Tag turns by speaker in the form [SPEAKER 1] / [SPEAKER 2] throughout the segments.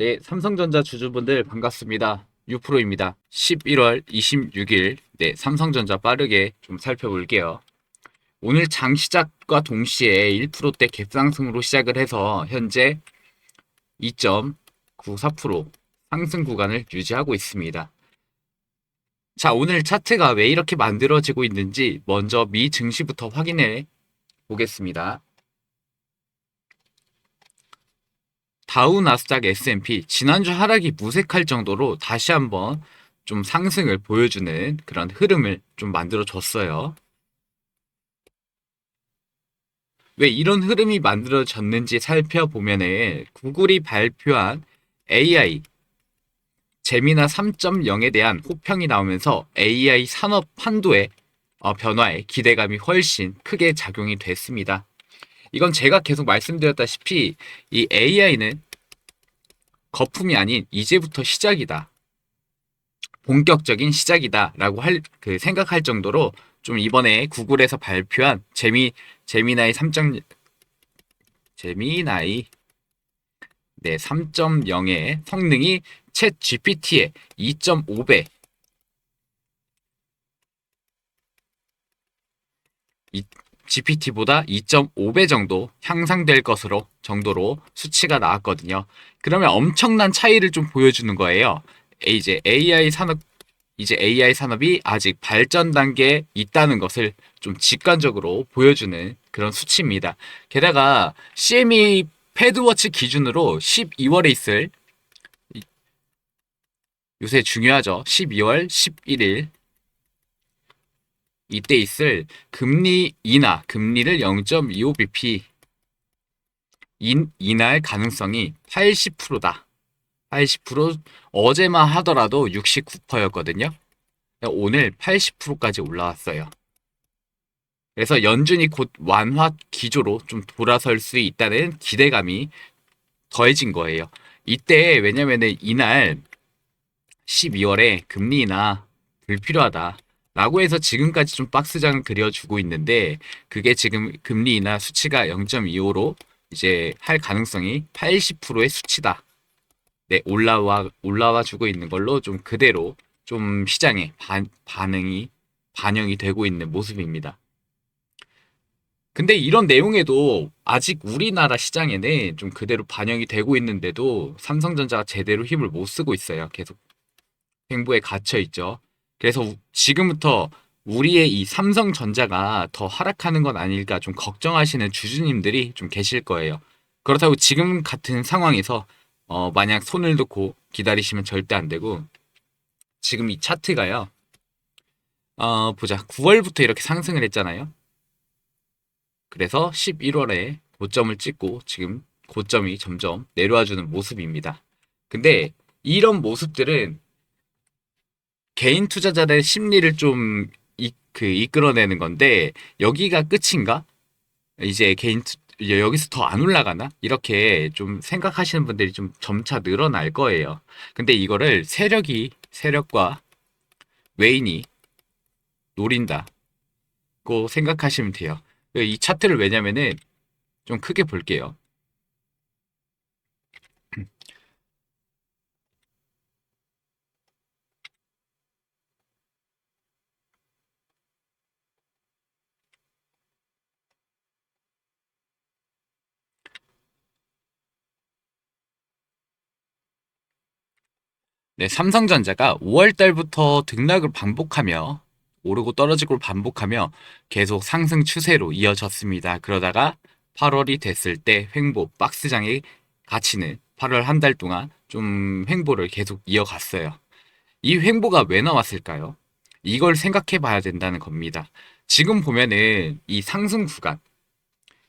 [SPEAKER 1] 네, 삼성전자 주주분들 반갑습니다. 유프로입니다. 11월 26일, 네, 삼성전자 빠르게 좀 살펴볼게요. 오늘 장 시작과 동시에 1%대 갭상승으로 시작을 해서 현재 2.94% 상승 구간을 유지하고 있습니다. 자, 오늘 차트가 왜 이렇게 만들어지고 있는지 먼저 미 증시부터 확인해 보겠습니다. 다우 나스닥 S&P 지난주 하락이 무색할 정도로 다시 한번 좀 상승을 보여주는 그런 흐름을 좀 만들어 줬어요. 왜 이런 흐름이 만들어졌는지 살펴보면은 구글이 발표한 AI 제미나 3.0에 대한 호평이 나오면서 AI 산업 판도의 어, 변화에 기대감이 훨씬 크게 작용이 됐습니다. 이건 제가 계속 말씀드렸다시피 이 AI는 거품이 아닌 이제부터 시작이다. 본격적인 시작이다라고 할 그 생각할 정도로 좀 이번에 구글에서 발표한 제미 제미나이 3. 제미나이 네, 3.0의 성능이 챗 GPT의 2.5배 GPT보다 2.5배 정도 향상될 것으로 정도로 수치가 나왔거든요. 그러면 엄청난 차이를 좀 보여주는 거예요. 이제 AI 산업 이제 AI 산업이 아직 발전 단계에 있다는 것을 좀 직관적으로 보여주는 그런 수치입니다. 게다가 CME 패드워치 기준으로 12월에 있을 요새 중요하죠. 12월 11일 이때 있을 금리 인하, 금리를 0.25bp 인, 인하할 가능성이 80%다. 80% 어제만 하더라도 69%였거든요. 오늘 80%까지 올라왔어요. 그래서 연준이 곧 완화 기조로 좀 돌아설 수 있다는 기대감이 더해진 거예요. 이때 왜냐면은 이날 12월에 금리 인하 불필요하다. 라고 해서 지금까지 좀 박스장을 그려주고 있는데 그게 지금 금리 인하 수치가 0.25로 이제 할 가능성이 80%의 수치다. 네, 올라와 올라와 주고 있는 걸로 좀 그대로 좀 시장에 반, 반응이 반영이 되고 있는 모습입니다. 근데 이런 내용에도 아직 우리나라 시장에는 좀 그대로 반영이 되고 있는데도 삼성전자가 제대로 힘을 못 쓰고 있어요. 계속 횡보에 갇혀 있죠. 그래서 지금부터 우리의 이 삼성전자가 더 하락하는 건 아닐까 좀 걱정하시는 주주님들이 좀 계실 거예요. 그렇다고 지금 같은 상황에서 어, 만약 손을 놓고 기다리시면 절대 안 되고 지금 이 차트가요. 어, 보자. 9월부터 이렇게 상승을 했잖아요. 그래서 11월에 고점을 찍고 지금 고점이 점점 내려와 주는 모습입니다. 근데 이런 모습들은 개인 투자자의 심리를 좀 이, 그 이끌어내는 건데 여기가 끝인가? 이제 개인 투, 여기서 더 안 올라가나? 이렇게 좀 생각하시는 분들이 좀 점차 늘어날 거예요. 근데 이거를 세력이 세력과 외인이 노린다고 생각하시면 돼요. 이 차트를 왜냐면은 좀 크게 볼게요. 네, 삼성전자가 5월 달부터 등락을 반복하며 오르고 떨어지고 반복하며 계속 상승 추세로 이어졌습니다. 그러다가 8월이 됐을 때 횡보 박스장에 갇히는 8월 한 달 동안 좀 횡보를 계속 이어갔어요. 이 횡보가 왜 나왔을까요? 이걸 생각해 봐야 된다는 겁니다. 지금 보면은 이 상승 구간,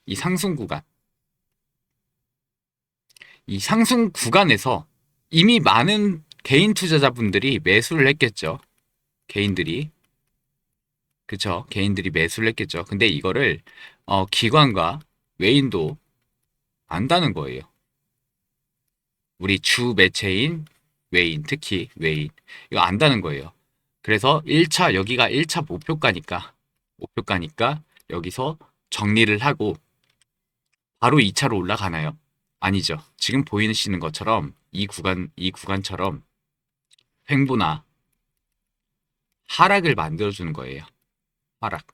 [SPEAKER 1] 이 상승 구간, 이 상승 구간에서 이미 많은 개인 투자자분들이 매수를 했겠죠. 개인들이. 그쵸. 개인들이 매수를 했겠죠. 근데 이거를, 어, 기관과 외인도 안다는 거예요. 우리 주 매체인 외인, 특히 외인. 이거 안다는 거예요. 그래서 1차, 여기가 1차 목표가니까, 목표가니까 여기서 정리를 하고 바로 2차로 올라가나요? 아니죠. 지금 보이시는 것처럼 이 구간 이 구간처럼 횡보나 하락을 만들어주는 거예요. 하락.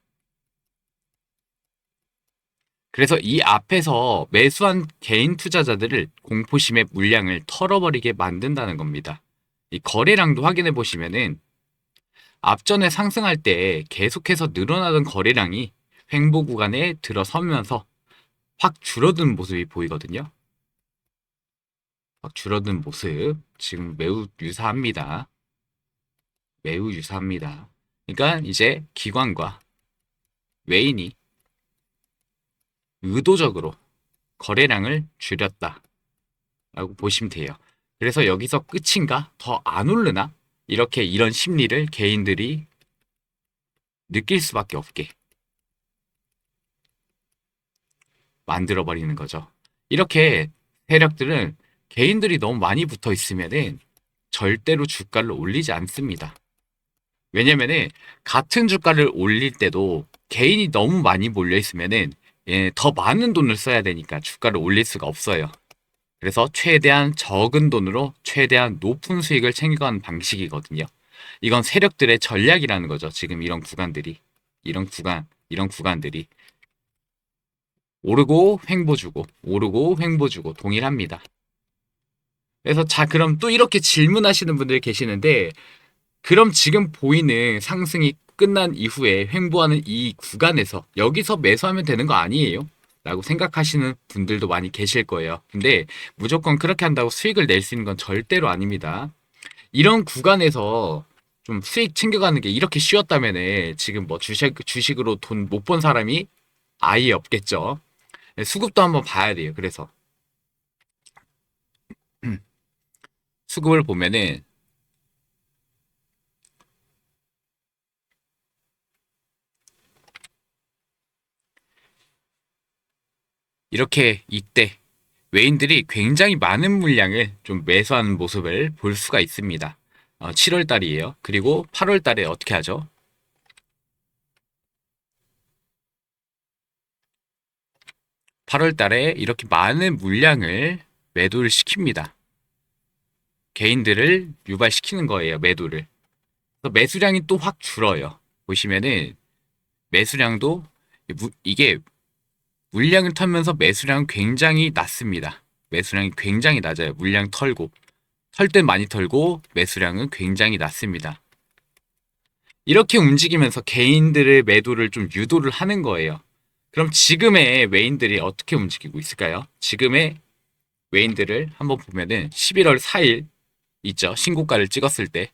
[SPEAKER 1] 그래서 이 앞에서 매수한 개인 투자자들을 공포심의 물량을 털어버리게 만든다는 겁니다. 이 거래량도 확인해 보시면은 앞전에 상승할 때 계속해서 늘어나던 거래량이 횡보 구간에 들어서면서 확 줄어든 모습이 보이거든요. 확 줄어든 모습 지금 매우 유사합니다. 매우 유사합니다. 그러니까 이제 기관과 외인이 의도적으로 거래량을 줄였다. 라고 보시면 돼요. 그래서 여기서 끝인가? 더 안 오르나? 이렇게 이런 심리를 개인들이 느낄 수밖에 없게 만들어버리는 거죠. 이렇게 세력들은 개인들이 너무 많이 붙어 있으면은 절대로 주가를 올리지 않습니다. 왜냐면은 같은 주가를 올릴 때도 개인이 너무 많이 몰려 있으면은 예, 더 많은 돈을 써야 되니까 주가를 올릴 수가 없어요. 그래서 최대한 적은 돈으로 최대한 높은 수익을 챙겨가는 방식이거든요. 이건 세력들의 전략이라는 거죠. 지금 이런 구간들이 이런 구간 이런 구간들이 오르고 횡보 주고 오르고 횡보 주고 동일합니다. 그래서 자 그럼 또 이렇게 질문하시는 분들이 계시는데 그럼 지금 보이는 상승이 끝난 이후에 횡보하는 이 구간에서 여기서 매수하면 되는 거 아니에요? 라고 생각하시는 분들도 많이 계실 거예요. 근데 무조건 그렇게 한다고 수익을 낼 수 있는 건 절대로 아닙니다. 이런 구간에서 좀 수익 챙겨가는 게 이렇게 쉬웠다면 지금 뭐 주식, 주식으로 돈 못 번 사람이 아예 없겠죠. 수급도 한번 봐야 돼요. 그래서 수급을 보면은 이렇게 이때 외인들이 굉장히 많은 물량을 좀 매수하는 모습을 볼 수가 있습니다. 어, 7월 달이에요. 그리고 8월 달에 어떻게 하죠? 8월 달에 이렇게 많은 물량을 매도를 시킵니다. 개인들을 유발시키는 거예요, 매도를. 그래서 매수량이 또 확 줄어요. 보시면은 매수량도 이게 물량을 털면서 매수량은 굉장히 낮습니다. 매수량이 굉장히 낮아요. 물량 털고. 털때 많이 털고 매수량은 굉장히 낮습니다. 이렇게 움직이면서 개인들의 매도를 좀 유도를 하는 거예요. 그럼 지금의 외인들이 어떻게 움직이고 있을까요? 지금의 외인들을 한번 보면은 11월 4일 있죠. 신고가를 찍었을 때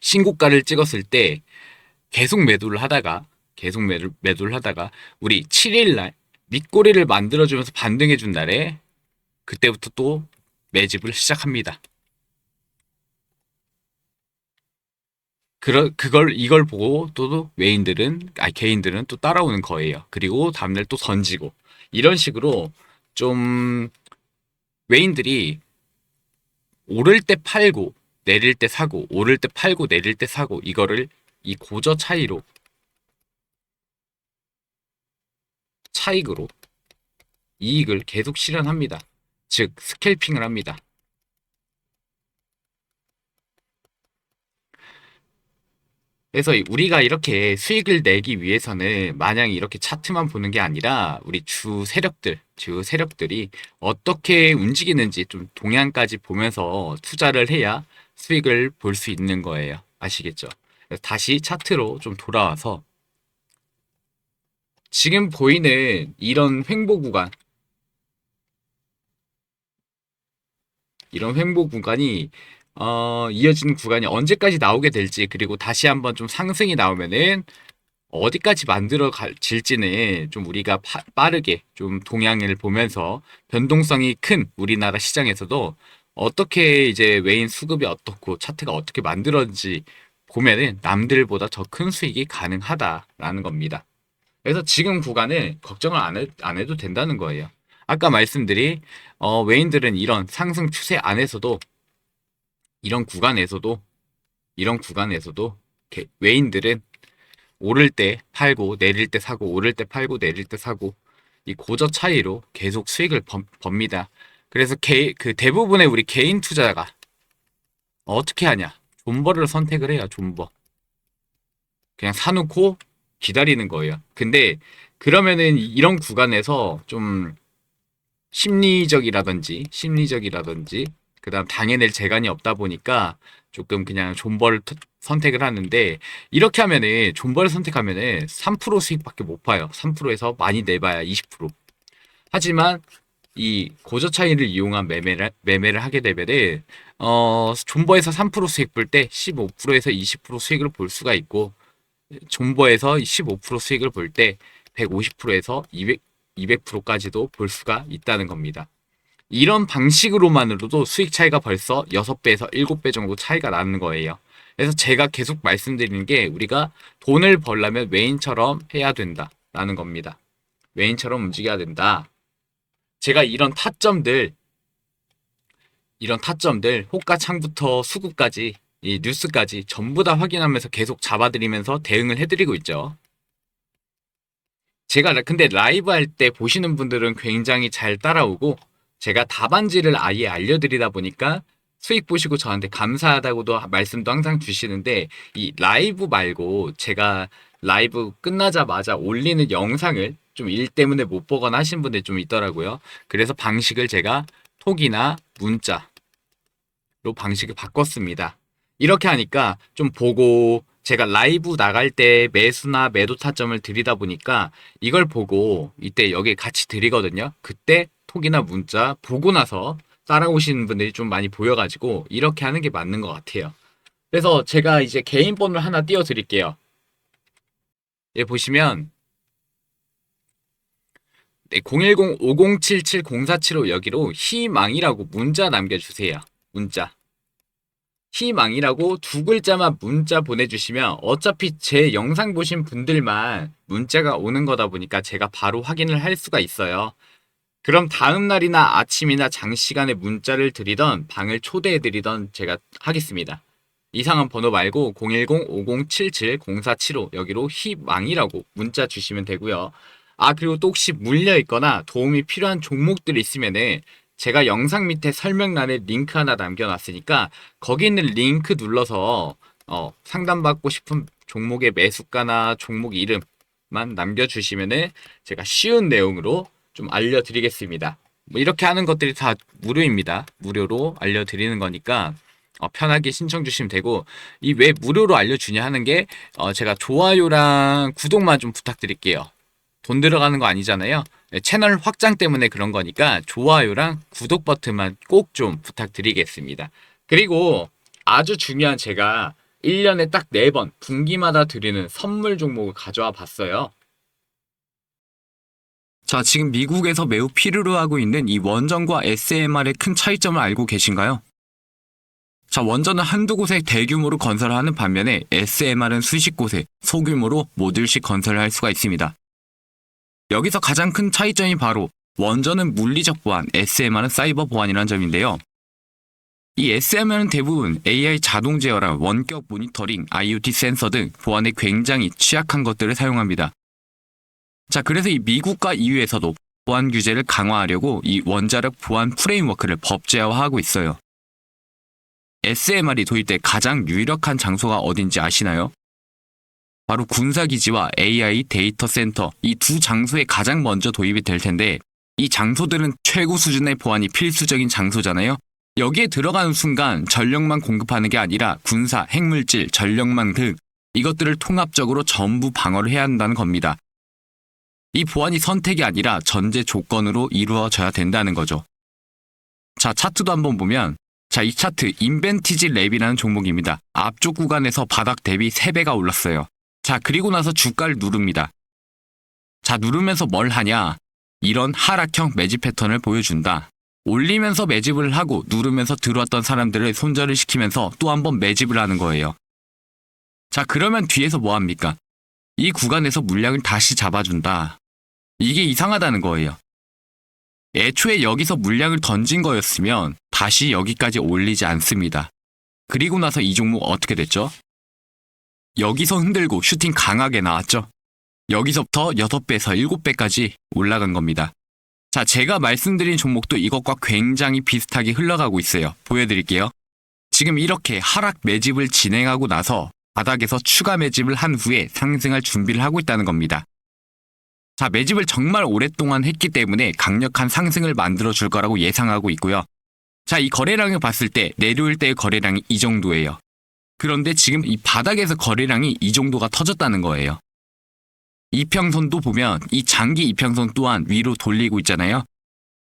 [SPEAKER 1] 신고가를 찍었을 때 계속 매도를 하다가 계속 매도, 매도를 하다가 우리 7일날 밑꼬리를 만들어주면서 반등해준 날에 그때부터 또 매집을 시작합니다. 그러, 그걸 이걸 보고 또 외인들은 아 개인들은 또 따라오는 거예요. 그리고 다음날 또 던지고 이런 식으로 좀 외인들이 오를 때 팔고 내릴 때 사고 오를 때 팔고 내릴 때 사고 이거를 이 고저 차이로 차익으로 이익을 계속 실현합니다. 즉 스캘핑을 합니다. 그래서 우리가 이렇게 수익을 내기 위해서는 마냥 이렇게 차트만 보는 게 아니라 우리 주 세력들, 주 세력들이 어떻게 움직이는지 좀 동향까지 보면서 투자를 해야 수익을 볼 수 있는 거예요. 아시겠죠? 다시 차트로 좀 돌아와서 지금 보이는 이런 횡보 구간 이런 횡보 구간이 어, 이어지는 구간이 언제까지 나오게 될지 그리고 다시 한번 좀 상승이 나오면은 어디까지 만들어 질지는 좀 우리가 파, 빠르게 좀 동향을 보면서 변동성이 큰 우리나라 시장에서도 어떻게 이제 외인 수급이 어떻고 차트가 어떻게 만들어지 보면은 남들보다 더 큰 수익이 가능하다라는 겁니다. 그래서 지금 구간을 걱정을 안, 해, 안 해도 된다는 거예요. 아까 말씀드린 어, 외인들은 이런 상승 추세 안에서도 이런 구간에서도 이런 구간에서도 외인들은 오를 때 팔고 내릴 때 사고 오를 때 팔고 내릴 때 사고 이 고저 차이로 계속 수익을 번, 법니다. 그래서 개, 그 대부분의 우리 개인 투자자가 어떻게 하냐? 존버를 선택을 해요, 존버. 그냥 사놓고 기다리는 거예요. 근데 그러면은 이런 구간에서 좀 심리적이라든지 심리적이라든지 그다음 당해낼 재간이 없다 보니까 조금 그냥 존버를 트- 선택을 하는데 이렇게 하면은 존버를 선택하면은 3% 수익밖에 못 봐요. 3%에서 많이 내봐야 20%. 하지만 이 고저 차이를 이용한 매매를 매매를 하게 되면은 어 존버에서 3% 수익 볼 때 15%에서 20% 수익을 볼 수가 있고 존버에서 15% 수익을 볼 때 150%에서 200 200%까지도 볼 수가 있다는 겁니다. 이런 방식으로만으로도 수익 차이가 벌써 6배에서 7배 정도 차이가 나는 거예요. 그래서 제가 계속 말씀드리는 게 우리가 돈을 벌려면 외인처럼 해야 된다라는 겁니다. 외인처럼 움직여야 된다. 제가 이런 타점들 이런 타점들 호가창부터 수급까지 이 뉴스까지 전부 다 확인하면서 계속 잡아드리면서 대응을 해드리고 있죠. 제가 라- 근데 라이브 할 때 보시는 분들은 굉장히 잘 따라오고 제가 답안지를 아예 알려드리다 보니까 수익 보시고 저한테 감사하다고도 하- 말씀도 항상 주시는데 이 라이브 말고 제가 라이브 끝나자마자 올리는 영상을 좀 일 때문에 못 보거나 하신 분들 좀 있더라고요. 그래서 방식을 제가 톡이나 문자로 방식을 바꿨습니다. 이렇게 하니까 좀 보고 제가 라이브 나갈 때 매수나 매도 타점을 드리다 보니까 이걸 보고 이때 여기 같이 드리거든요. 그때 톡이나 문자 보고 나서 따라오시는 분들이 좀 많이 보여가지고 이렇게 하는 게 맞는 것 같아요. 그래서 제가 이제 개인 번호를 하나 띄워 드릴게요. 예, 보시면 네, 010-5077-0475 여기로 희망이라고 문자 남겨주세요. 문자. 희망이라고 두 글자만 문자 보내주시면 어차피 제 영상 보신 분들만 문자가 오는 거다 보니까 제가 바로 확인을 할 수가 있어요. 그럼 다음 날이나 아침이나 장시간에 문자를 드리던 방을 초대해 드리던 제가 하겠습니다. 이상한 번호 말고 010-5077-0475 여기로 희망이라고 문자 주시면 되고요. 아 그리고 또 혹시 물려 있거나 도움이 필요한 종목들이 있으면은 제가 영상 밑에 설명란에 링크 하나 남겨놨으니까 거기 있는 링크 눌러서 어, 상담받고 싶은 종목의 매수가나 종목 이름만 남겨주시면은 제가 쉬운 내용으로 좀 알려드리겠습니다. 뭐 이렇게 하는 것들이 다 무료입니다. 무료로 알려드리는 거니까 어, 편하게 신청 주시면 되고 이 왜 무료로 알려주냐 하는 게 어, 제가 좋아요랑 구독만 좀 부탁드릴게요. 돈 들어가는 거 아니잖아요. 네, 채널 확장 때문에 그런 거니까 좋아요랑 구독 버튼만 꼭 좀 부탁드리겠습니다. 그리고 아주 중요한 제가 1년에 딱 4번 분기마다 드리는 선물 종목을 가져와 봤어요.
[SPEAKER 2] 자, 지금 미국에서 매우 필요로 하고 있는 이 원전과 SMR의 큰 차이점을 알고 계신가요? 자, 원전은 한두 곳에 대규모로 건설하는 반면에 SMR은 수십 곳에 소규모로 모듈씩 건설을 할 수가 있습니다. 여기서 가장 큰 차이점이 바로 원전은 물리적 보안, SMR은 사이버 보안이라는 점인데요. 이 SMR은 대부분 AI 자동 제어랑 원격 모니터링, IoT 센서 등 보안에 굉장히 취약한 것들을 사용합니다. 자, 그래서 이 미국과 EU에서도 보안 규제를 강화하려고 이 원자력 보안 프레임워크를 법제화하고 있어요. SMR이 도입돼 가장 유력한 장소가 어딘지 아시나요? 바로 군사기지와 AI 데이터 센터 이 두 장소에 가장 먼저 도입이 될 텐데 이 장소들은 최고 수준의 보안이 필수적인 장소잖아요. 여기에 들어가는 순간 전력만 공급하는 게 아니라 군사, 핵물질, 전력망 등 이것들을 통합적으로 전부 방어를 해야 한다는 겁니다. 이 보안이 선택이 아니라 전제 조건으로 이루어져야 된다는 거죠. 자, 차트도 한번 보면 자, 이 차트 인벤티지 랩이라는 종목입니다. 앞쪽 구간에서 바닥 대비 3배가 올랐어요. 자, 그리고 나서 주가를 누릅니다. 자, 누르면서 뭘 하냐? 이런 하락형 매집 패턴을 보여준다. 올리면서 매집을 하고 누르면서 들어왔던 사람들을 손절을 시키면서 또 한 번 매집을 하는 거예요. 자, 그러면 뒤에서 뭐 합니까? 이 구간에서 물량을 다시 잡아준다. 이게 이상하다는 거예요. 애초에 여기서 물량을 던진 거였으면 다시 여기까지 올리지 않습니다. 그리고 나서 이 종목 어떻게 됐죠? 여기서 흔들고 슈팅 강하게 나왔죠? 여기서부터 6배에서 7배까지 올라간 겁니다. 자, 제가 말씀드린 종목도 이것과 굉장히 비슷하게 흘러가고 있어요. 보여드릴게요. 지금 이렇게 하락 매집을 진행하고 나서 바닥에서 추가 매집을 한 후에 상승할 준비를 하고 있다는 겁니다. 자, 매집을 정말 오랫동안 했기 때문에 강력한 상승을 만들어 줄 거라고 예상하고 있고요. 자, 이 거래량을 봤을 때 내려올 때의 거래량이 이 정도예요. 그런데 지금 이 바닥에서 거래량이 이 정도가 터졌다는 거예요. 이평선도 보면 이 장기 이평선 또한 위로 돌리고 있잖아요.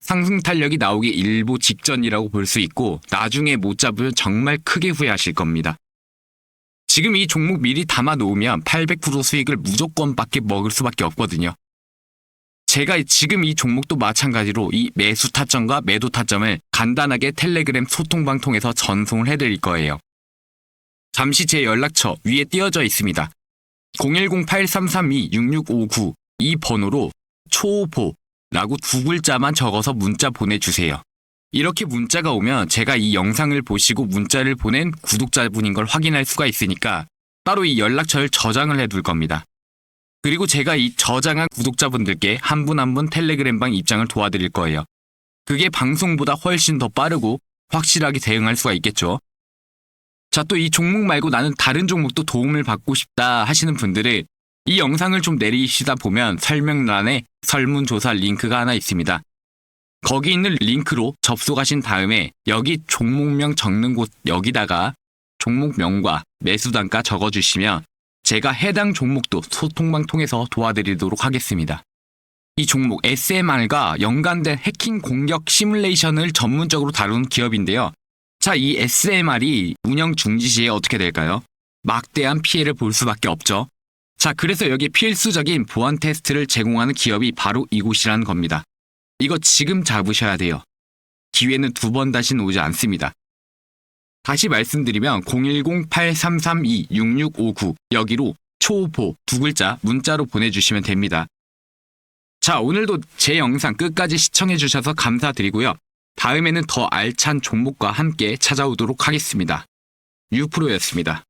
[SPEAKER 2] 상승 탄력이 나오기 일보 직전이라고 볼 수 있고 나중에 못 잡으면 정말 크게 후회하실 겁니다. 지금 이 종목 미리 담아 놓으면 800% 수익을 무조건 밖에 먹을 수밖에 없거든요. 제가 지금 이 종목도 마찬가지로 이 매수 타점과 매도 타점을 간단하게 텔레그램 소통방 통해서 전송을 해드릴 거예요. 잠시 제 연락처 위에 띄어져 있습니다. 010-8332-6659 이 번호로 초보라고 두 글자만 적어서 문자 보내주세요. 이렇게 문자가 오면 제가 이 영상을 보시고 문자를 보낸 구독자분인 걸 확인할 수가 있으니까 따로 이 연락처를 저장을 해둘 겁니다. 그리고 제가 이 저장한 구독자분들께 한 분 한 분 텔레그램방 입장을 도와드릴 거예요. 그게 방송보다 훨씬 더 빠르고 확실하게 대응할 수가 있겠죠. 자, 또 이 종목 말고 나는 다른 종목도 도움을 받고 싶다 하시는 분들은 이 영상을 좀 내리시다 보면 설명란에 설문조사 링크가 하나 있습니다. 거기 있는 링크로 접속하신 다음에 여기 종목명 적는 곳 여기다가 종목명과 매수단가 적어주시면 제가 해당 종목도 소통방 통해서 도와드리도록 하겠습니다. 이 종목 SMR과 연관된 해킹 공격 시뮬레이션을 전문적으로 다루는 기업인데요. 자, 이 SMR이 운영 중지 시에 어떻게 될까요? 막대한 피해를 볼 수밖에 없죠. 자, 그래서 여기 필수적인 보안 테스트를 제공하는 기업이 바로 이곳이라는 겁니다. 이거 지금 잡으셔야 돼요. 기회는 두 번 다시는 오지 않습니다. 다시 말씀드리면 010-8332-6659 여기로 초보 두 글자 문자로 보내주시면 됩니다. 자, 오늘도 제 영상 끝까지 시청해주셔서 감사드리고요. 다음에는 더 알찬 종목과 함께 찾아오도록 하겠습니다. 유프로였습니다.